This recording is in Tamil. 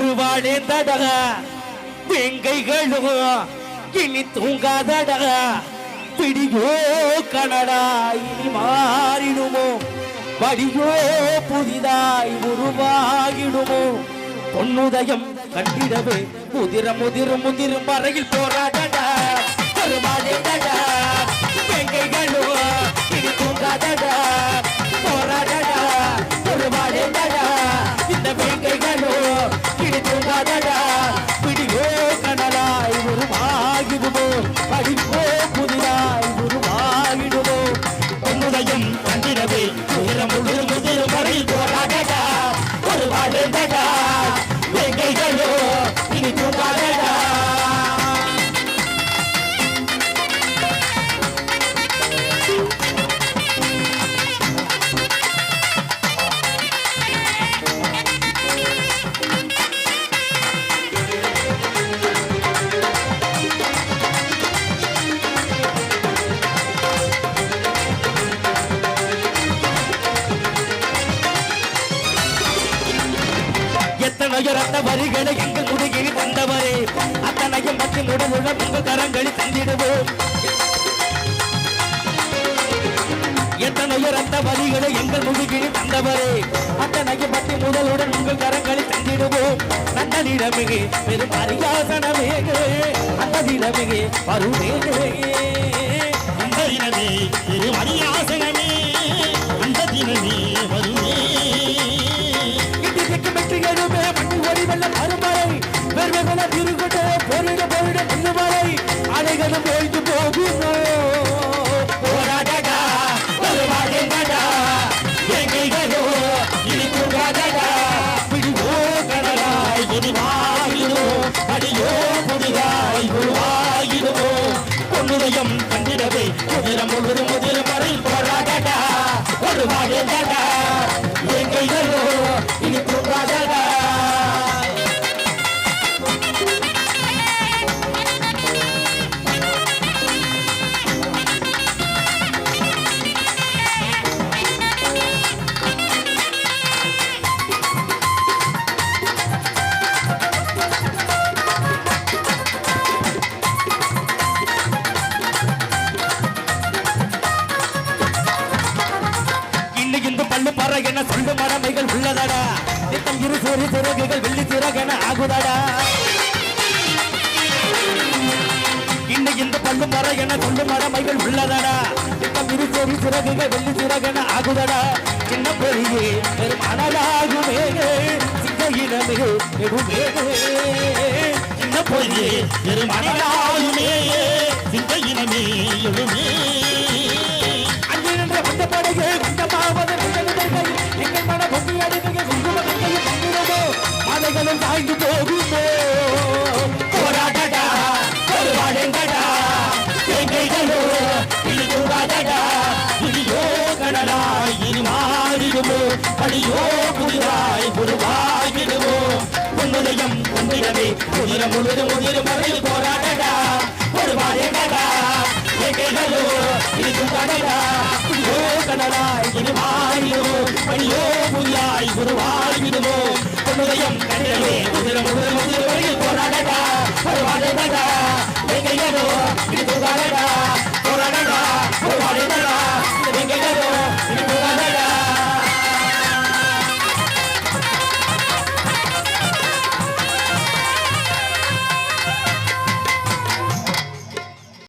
ஒரு வாழே தடக. வெங்கைகளும் இனி தூங்காதடக. பிடியோ கனடா இனி மாறிடுமோ. வடியோ புதிதாய் உருவாகிடுமோ. பொன்னுதயம் கண்டிடவே. முதிர முதிர முதிரும் வரையில் போராடடா. ஒரு அந்த வரிகளை எங்கள் குடுகி தந்தவரே. அத்தனையும் பற்றி உடலுள்ள உங்கள் கரங்களில் தந்திடுவோம். எத்தனையோ ரத்த வரிகளை எங்கள் முதுகில் தந்தவரே. அத்தனையும் பற்றி முதலுடன் உங்கள் கரங்களை தந்திடுவோம். நந்தனிடமிகு பெரும் அரியாசனமே. அந்த தினமிகு வருவேகே அந்த நிலமே தினமே திருமணியாசனமே வெறுமென திருக்கொண்டு பொருட பொருட முள்ளுமறை அலைகளும் ஓய்ந்து போகுமோ போராடடா வருவாடா எங்கைகளோ இனி தூங்காதடா பிடிவோ கடலாய் எரிவாயிடுமோ அடியோ புதிதாய் உருவாயிடுமோ பொன்னுதயம் கண்டிடவே முதிரம் முதிர் முதிர் வரை போராடடா ஒரு கண்ணு இந்த என்ன பற சொல்லு மடமைகள் உள்ளதடா? நித்தம் இரு சிறு சிறகுகள் வெள்ளி சிறகென ஆகுதடா? இன்னைக்கு இந்த பல்லு மர என சொல்லு மடமைகள் உள்ளதடா? நித்தம் இரு சிறு சிறகுகள் வெள்ளி சிறகென ஆகுதடா? சின்ன பெரிய பெரும் அனலாகுமே சிங்க இனமே பெருமே. சின்ன பொழுது திருமணமாயுமே மன பொங்கி அடிமையை குங்குமத்தையும் பங்கிடுமோ மலைகளும் தாய்ந்து போகுமோ போராடடா ஒரு வாழங்கடா எங்கைகளோ இனி இனியோ கடலாய் இனி மாறிடுமோ அடியோ புதிதாய் உன்னுதயம் உன்னிடமே கடலாய் இனி பணியோ அடியோ புதிதாய்